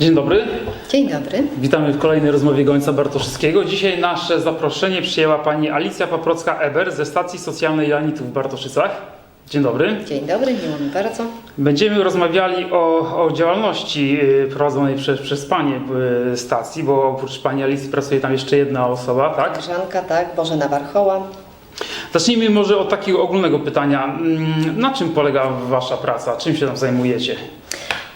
Dzień dobry, Dzień dobry. witamy w kolejnej rozmowie Gońca Bartoszyckiego. Dzisiaj nasze zaproszenie przyjęła pani Alicja Paprocka-Eber ze stacji socjalnej Janitów w Bartoszycach. Dzień dobry. Dzień dobry, miło mi bardzo. Będziemy rozmawiali o, o działalności y, prowadzonej przez, przez panie y, stacji, bo oprócz pani Alicji pracuje tam jeszcze jedna osoba, tak? Koleżanka, tak, Bożena Warchoła. Zacznijmy może od takiego ogólnego pytania. Mm, Na czym polega wasza praca? Czym się tam zajmujecie?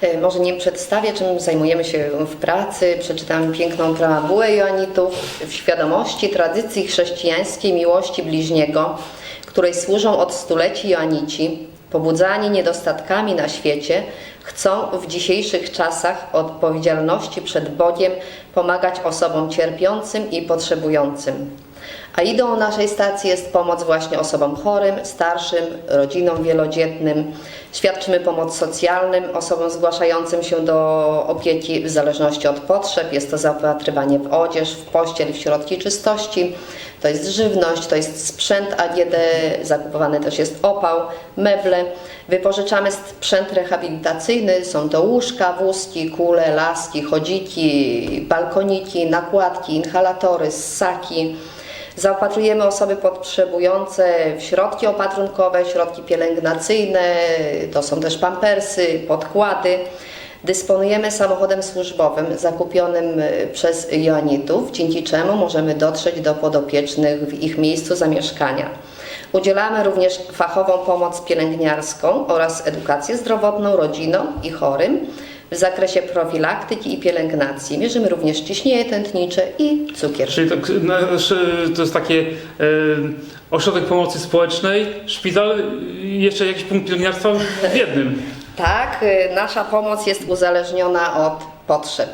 E, Może nim przedstawię, czym zajmujemy się w pracy. Przeczytam piękną preambułę Joanitów w świadomości tradycji chrześcijańskiej miłości bliźniego, której służą od stuleci Joanici, pobudzani niedostatkami na świecie, chcą w dzisiejszych czasach odpowiedzialności przed Bogiem pomagać osobom cierpiącym i potrzebującym. A ideą naszej stacji jest pomoc właśnie osobom chorym, starszym, rodzinom wielodzietnym. Świadczymy pomoc socjalnym osobom zgłaszającym się do opieki w zależności od potrzeb. Jest to zaopatrywanie w odzież, w pościel, w środki czystości. To jest żywność, to jest sprzęt AGD, zakupowany też jest opał, meble. Wypożyczamy sprzęt rehabilitacyjny, są to łóżka, wózki, kule, laski, chodziki, balkoniki, nakładki, inhalatory, ssaki. Zaopatrujemy osoby potrzebujące w środki opatrunkowe, środki pielęgnacyjne, to są też pampersy, podkłady. Dysponujemy samochodem służbowym zakupionym y, przez Joanitów, dzięki czemu możemy dotrzeć do podopiecznych w ich miejscu zamieszkania. Udzielamy również fachową pomoc pielęgniarską oraz edukację zdrowotną rodzinom i chorym w zakresie profilaktyki i pielęgnacji. Mierzymy również ciśnienie tętnicze i cukier. Czyli to, nasze- to jest takie e, ośrodek pomocy społecznej, szpital i jeszcze jakiś punkt pielęgniarstwa w jednym. Tak, y, nasza pomoc jest uzależniona od potrzeb.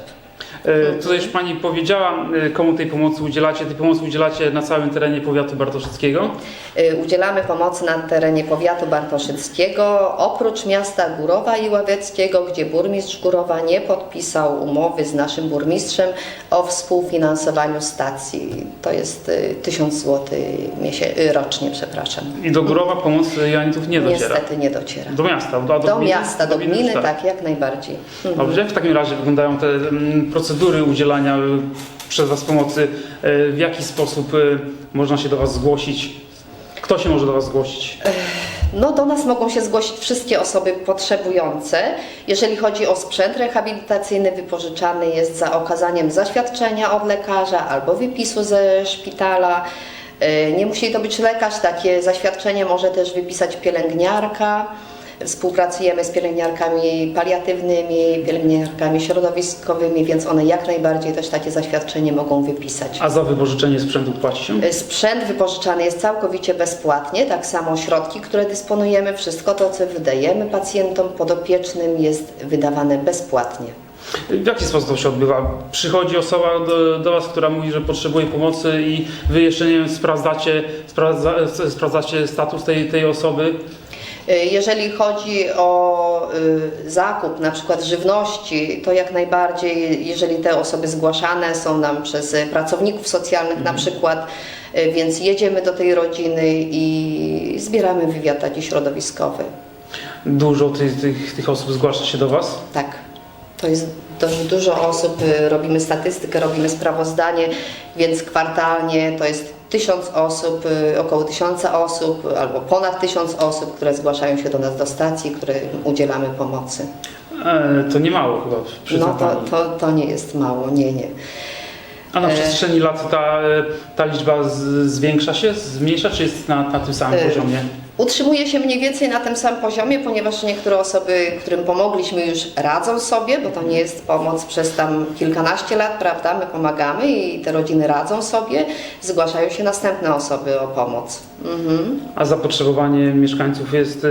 E, Tutaj już Pani powiedziała, e, komu tej pomocy udzielacie. Tej pomocy udzielacie na całym terenie powiatu bartoszyckiego. Y, Udzielamy pomocy na terenie powiatu bartoszyckiego, oprócz miasta Górowa i Ławieckiego, gdzie burmistrz Górowa nie podpisał umowy z naszym burmistrzem o współfinansowaniu stacji. To jest y, 1000 zł rocznie, przepraszam. I do Górowa pomoc Janitów nie dociera. Niestety nie dociera. Do miasta, a do, Do gminy? miasta, do gminy, już tak, jak najbardziej. Mhm. Dobrze, jak w takim razie wyglądają te mm, procedury udzielania y, przez Was pomocy? Y, W jaki sposób y, można się do Was zgłosić? Kto się może do Was zgłosić? No, do nas mogą się zgłosić wszystkie osoby potrzebujące. Jeżeli chodzi o sprzęt rehabilitacyjny, wypożyczany jest za okazaniem zaświadczenia od lekarza albo wypisu ze szpitala. E, Nie musi to być lekarz, takie zaświadczenie może też wypisać pielęgniarka. Współpracujemy z pielęgniarkami paliatywnymi, pielęgniarkami środowiskowymi, więc one jak najbardziej też takie zaświadczenie mogą wypisać. A za wypożyczenie sprzętu płaci się? Sprzęt wypożyczany jest całkowicie bezpłatnie, tak samo środki, które dysponujemy, wszystko to, co wydajemy pacjentom podopiecznym jest wydawane bezpłatnie. W jaki sposób to się odbywa? Przychodzi osoba do, do Was, która mówi, że potrzebuje pomocy i Wy jeszcze, nie wiem, sprawdzacie, sprawdza, sprawdzacie status tej, tej osoby? Y, Jeżeli chodzi o y, zakup na przykład żywności, to jak najbardziej, jeżeli te osoby zgłaszane są nam przez y, pracowników socjalnych na przykład, więc jedziemy do tej rodziny i zbieramy wywiad taki środowiskowy. Dużo tych, tych, tych osób zgłasza się do Was? Tak. To jest dość dużo osób, robimy statystykę, robimy sprawozdanie, więc kwartalnie to jest tysiąc osób, y, około tysiąca osób albo ponad tysiąc osób, które zgłaszają się do nas do stacji, którym udzielamy pomocy. E, to nie mało chyba, No przyzna to, to, to nie jest mało, nie, nie. A na e- przestrzeni lat ta, ta liczba z, zwiększa się, zmniejsza, czy jest na, na tym samym E, poziomie? Utrzymuje się mniej więcej na tym samym poziomie, ponieważ niektóre osoby, którym pomogliśmy już radzą sobie, bo to nie jest pomoc przez tam kilkanaście lat, prawda? My pomagamy i te rodziny radzą sobie, zgłaszają się następne osoby o pomoc. Mhm. A zapotrzebowanie mieszkańców jest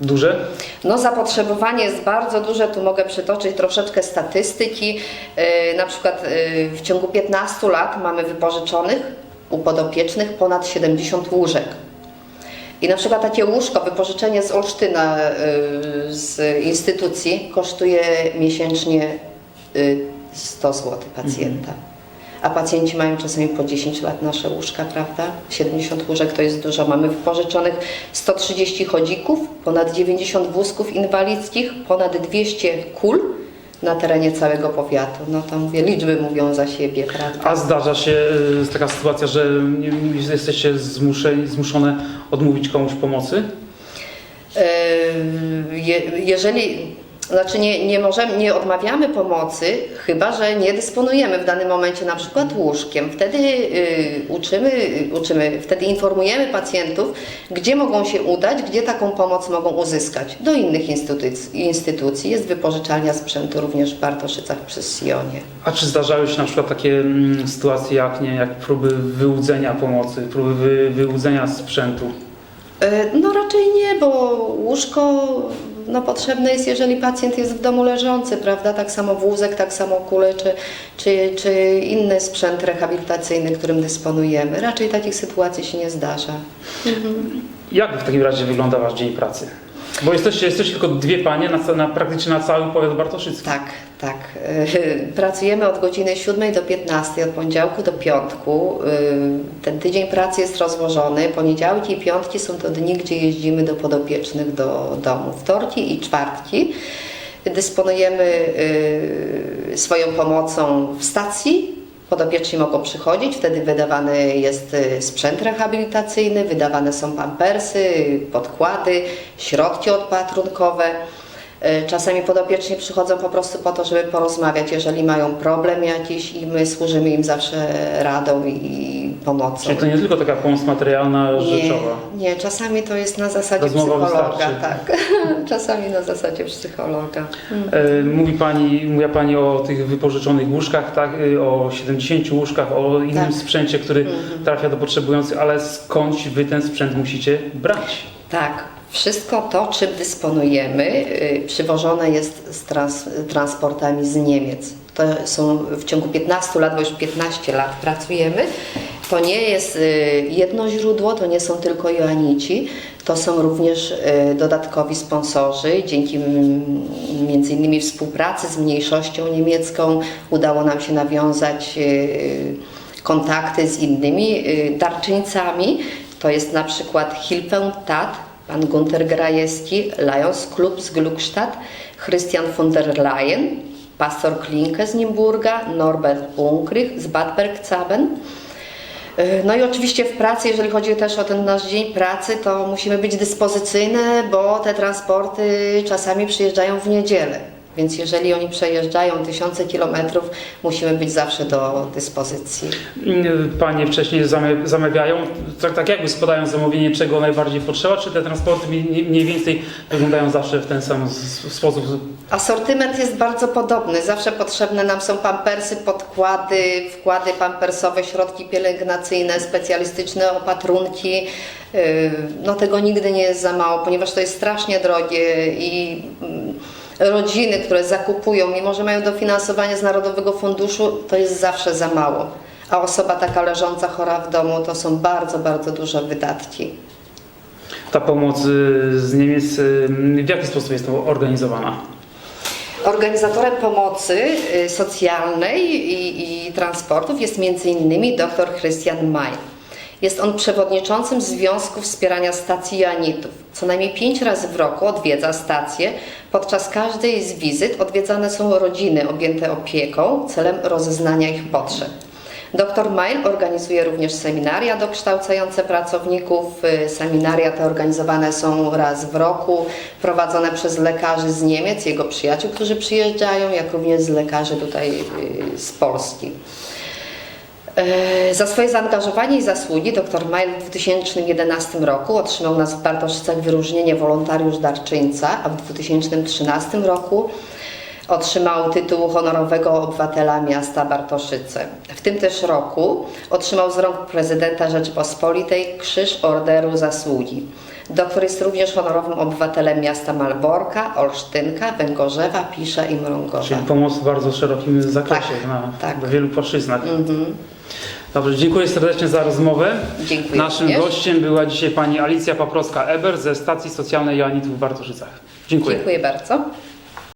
duże? No zapotrzebowanie jest bardzo duże, tu mogę przytoczyć troszeczkę statystyki. Yy, na przykład yy, w ciągu 15 lat mamy wypożyczonych u podopiecznych ponad 70 łóżek. I na przykład takie łóżko, wypożyczenie z Olsztyna, yy, z instytucji kosztuje miesięcznie yy, 100 zł pacjenta. A pacjenci mają czasami po 10 lat nasze łóżka, prawda? 70 łóżek to jest dużo. Mamy wypożyczonych 130 chodzików, ponad 90 wózków inwalidzkich, ponad 200 kul, na terenie całego powiatu. No to mówię, liczby mówią za siebie, prawda? A zdarza się y, taka sytuacja, że jesteście zmuszeni, zmuszone odmówić komuś pomocy? Yy, Je, jeżeli, znaczy nie, nie możemy, nie odmawiamy pomocy, chyba że nie dysponujemy w danym momencie na przykład łóżkiem. Wtedy yy, uczymy, uczymy, wtedy informujemy pacjentów, gdzie mogą się udać, gdzie taką pomoc mogą uzyskać. Do innych instytucji, instytucji. jest wypożyczalnia sprzętu również w Bartoszycach przy Sionie. A czy zdarzały się na przykład takie mm, sytuacje jak, nie, jak próby wyłudzenia pomocy, próby wy, wyłudzenia sprzętu? E, No raczej nie, bo łóżko no, potrzebne jest, jeżeli pacjent jest w domu leżący, prawda? Tak samo wózek, tak samo kule, czy, czy, czy inny sprzęt rehabilitacyjny, którym dysponujemy. Raczej takich sytuacji się nie zdarza. Jak w takim razie wygląda Wasz dzień pracy? Bo jesteście, jesteście tylko dwie panie na, na, praktycznie na cały powiat bartoszycki. Tak, tak. E, Pracujemy od godziny 7 do 15, od poniedziałku do piątku. E, Ten tydzień pracy jest rozłożony. Poniedziałki i piątki są to dni, gdzie jeździmy do podopiecznych do domu. Wtorki i czwartki dysponujemy e, swoją pomocą w stacji. Podopieczni mogą przychodzić, wtedy wydawany jest e, sprzęt rehabilitacyjny, wydawane są pampersy, podkłady, środki odpatrunkowe. E, Czasami podopieczni przychodzą po prostu po to, żeby porozmawiać, jeżeli mają problem jakiś i my służymy im zawsze radą i pomocą. Czyli to nie tylko taka pomoc materialna, Nie, rzeczowa. nie, czasami to jest na zasadzie Rozmowa psychologa, wystarczy. tak. czasami na zasadzie psychologa. E, Mówi pani, mówiła Pani o tych wypożyczonych łóżkach, tak? y, o 70 łóżkach, o innym Tak. sprzęcie, który trafia do potrzebujących, ale skądś Wy ten sprzęt musicie brać? Tak, wszystko to, czym dysponujemy, y, przywożone jest z trans, transportami z Niemiec. To są w ciągu 15 lat, bo już 15 lat pracujemy. To nie jest y, jedno źródło, to nie są tylko Joanici, to są również y, dodatkowi sponsorzy. Dzięki między innymi współpracy z mniejszością niemiecką udało nam się nawiązać kontakty z innymi darczyńcami. To jest na przykład Hilfe Tat, pan Gunter Grajewski, Lions Club z Gluckstadt, Christian von der Leyen, pastor Klinke z Nimburga, Norbert Bunkrych z Bad Bergzaben. Y, No i oczywiście w pracy, jeżeli chodzi też o ten nasz dzień pracy, to musimy być dyspozycyjne, bo te transporty czasami przyjeżdżają w niedzielę. Więc jeżeli oni przejeżdżają tysiące kilometrów, musimy być zawsze do dyspozycji. Panie wcześniej zamawiają, tak, tak jakby składają zamówienie, czego najbardziej potrzeba, czy te transporty mniej, więcej wyglądają zawsze w ten sam sposób? Asortyment jest bardzo podobny. Zawsze potrzebne nam są pampersy, podkłady, wkłady pampersowe, środki pielęgnacyjne, specjalistyczne opatrunki. Yy, No tego nigdy nie jest za mało, ponieważ to jest strasznie drogie i mm, rodziny, które zakupują, mimo że mają dofinansowanie z Narodowego Funduszu, to jest zawsze za mało. A osoba taka leżąca chora w domu to są bardzo, bardzo duże wydatki. Ta pomoc y, z Niemiec, y, w jaki sposób jest to organizowana? Organizatorem pomocy y, socjalnej i, i transportów jest m.in. dr Christian Maj. Jest on przewodniczącym Związku Wspierania Stacji Joanitów. Co najmniej pięć razy w roku odwiedza stację. Podczas każdej z wizyt odwiedzane są rodziny objęte opieką celem rozeznania ich potrzeb. Dr Mail organizuje również seminaria dokształcające pracowników. Y, Seminaria te organizowane są raz w roku, prowadzone przez lekarzy z Niemiec, jego przyjaciół, którzy przyjeżdżają, jak również z lekarzy tutaj y, z Polski. E, Za swoje zaangażowanie i zasługi dr Mail w 2011 roku otrzymał nas w Bartoszycach wyróżnienie wolontariusz darczyńca, a w 2013 roku otrzymał tytuł honorowego obywatela miasta Bartoszyce. W tym też roku otrzymał z rąk prezydenta Rzeczypospolitej Krzyż Orderu Zasługi. Doktor jest również honorowym obywatelem miasta Malborka, Olsztynka, Węgorzewa, Pisza i Mrągowa. Czyli pomoc w bardzo szerokim zakresie, Tak, na, tak. wielu płaszczyznach. Mhm. Dobrze, dziękuję serdecznie za rozmowę. Dziękuję Naszym również. gościem była dzisiaj pani Alicja Paprocka-Eber ze Stacji Socjalnej Joanitów w Bartoszycach. Dziękuję. Dziękuję bardzo.